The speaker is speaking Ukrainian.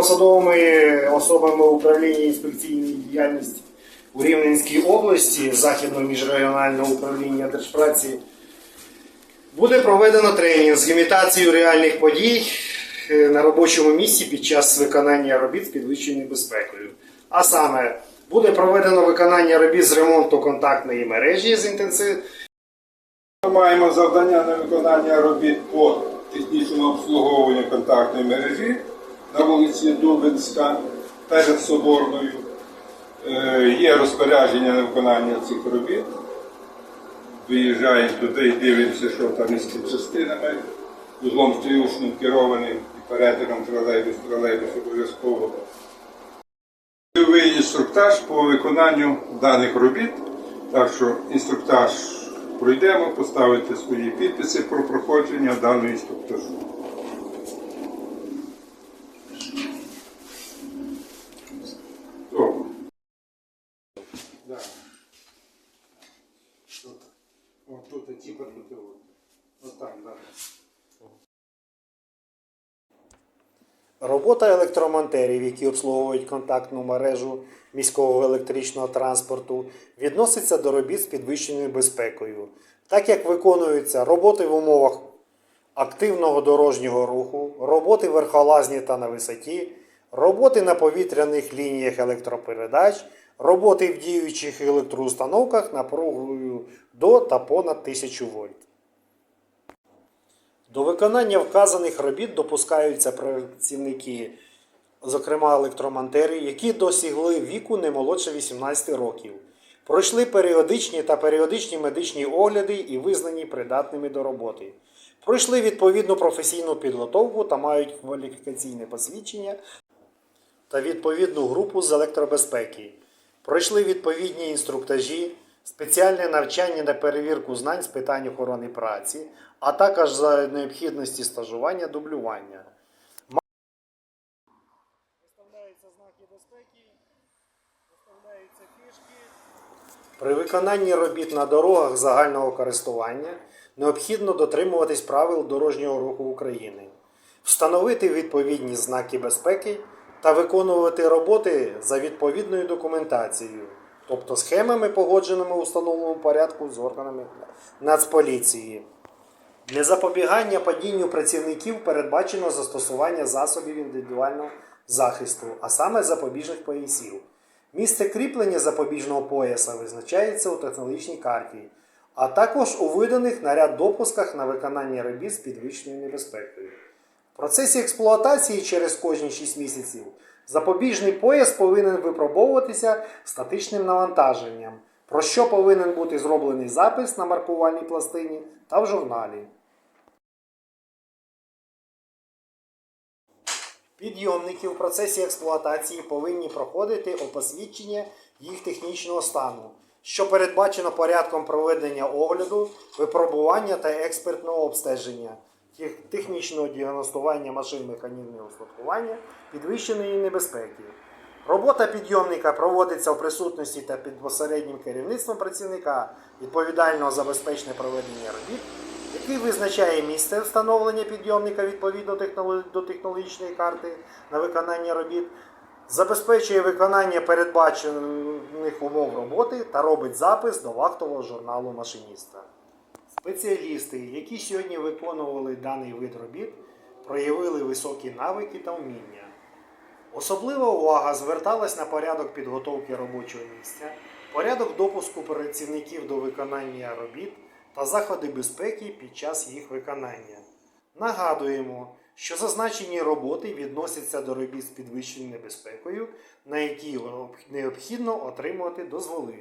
посадовими особами управління інспекційної діяльності у Рівненській області Західного міжрегіонального управління Держпраці буде проведено тренінг з імітацією реальних подій е, на робочому місці під час виконання робіт з підвищеною безпекою. А саме буде проведено виконання робіт з ремонту контактної мережі з інтенсив... Ми маємо завдання на виконання робіт по технічному обслуговуванню контактної мережі на вулиці Дубинська перед Соборною. Е, Є розпорядження на виконання цих робіт. Виїжджаємо туди і дивимося, що там із частинами, узлом стрілочним керованим і перетином тролейбус, тролейбус обов'язково. Бойовий інструктаж по виконанню даних робіт. Так що інструктаж пройдемо, поставити свої підписи про проходження даного інструктажу. Робота електромонтерів, які обслуговують контактну мережу міського електричного транспорту, відноситься до робіт з підвищеною безпекою, так як виконуються роботи в умовах активного дорожнього руху, роботи верхолазні та на висоті, роботи на повітряних лініях електропередач, роботи в діючих електроустановках напругою до та понад 1000 вольт. До виконання вказаних робіт допускаються працівники, зокрема електромонтери, які досягли віку не молодше 18 років, пройшли періодичні та періодичні медичні огляди і визнані придатними до роботи, пройшли відповідну професійну підготовку та мають кваліфікаційне посвідчення та відповідну групу з електробезпеки, пройшли відповідні інструктажі, спеціальне навчання на перевірку знань з питань охорони праці, а також за необхідності стажування дублювання. Виставляються знаки безпеки, виставляються фішки. При виконанні робіт на дорогах загального користування необхідно дотримуватись правил дорожнього руху України, встановити відповідні знаки безпеки та виконувати роботи за відповідною документацією, тобто схемами, погодженими у встановленому порядку з органами Нацполіції. Для запобігання падінню працівників передбачено застосування засобів індивідуального захисту, а саме запобіжних поясів. Місце кріплення запобіжного пояса визначається у технологічній карті, а також у виданих на ряд допусках на виконання робіт з підвищеною небезпекою. В процесі експлуатації через кожні 6 місяців запобіжний пояс повинен випробовуватися статичним навантаженням, про що повинен бути зроблений запис на маркувальній пластині та в журналі. Підйомники в процесі експлуатації повинні проходити опосвідчення їх технічного стану, що передбачено порядком проведення огляду, випробування та експертного обстеження, технічного діагностування машин механізмів устаткування підвищеної небезпеки. Робота підйомника проводиться в присутності та під посереднім керівництвом працівника, відповідального за безпечне проведення робіт, який визначає місце встановлення підйомника відповідно до технологічної карти на виконання робіт, забезпечує виконання передбачених умов роботи та робить запис до вахтового журналу машиніста. Спеціалісти, які сьогодні виконували даний вид робіт, проявили високі навики та вміння. Особлива увага зверталась на порядок підготовки робочого місця, порядок допуску працівників до виконання робіт та заходи безпеки під час їх виконання. Нагадуємо, що зазначені роботи відносяться до робіт з підвищеною небезпекою, на які необхідно отримувати дозволи.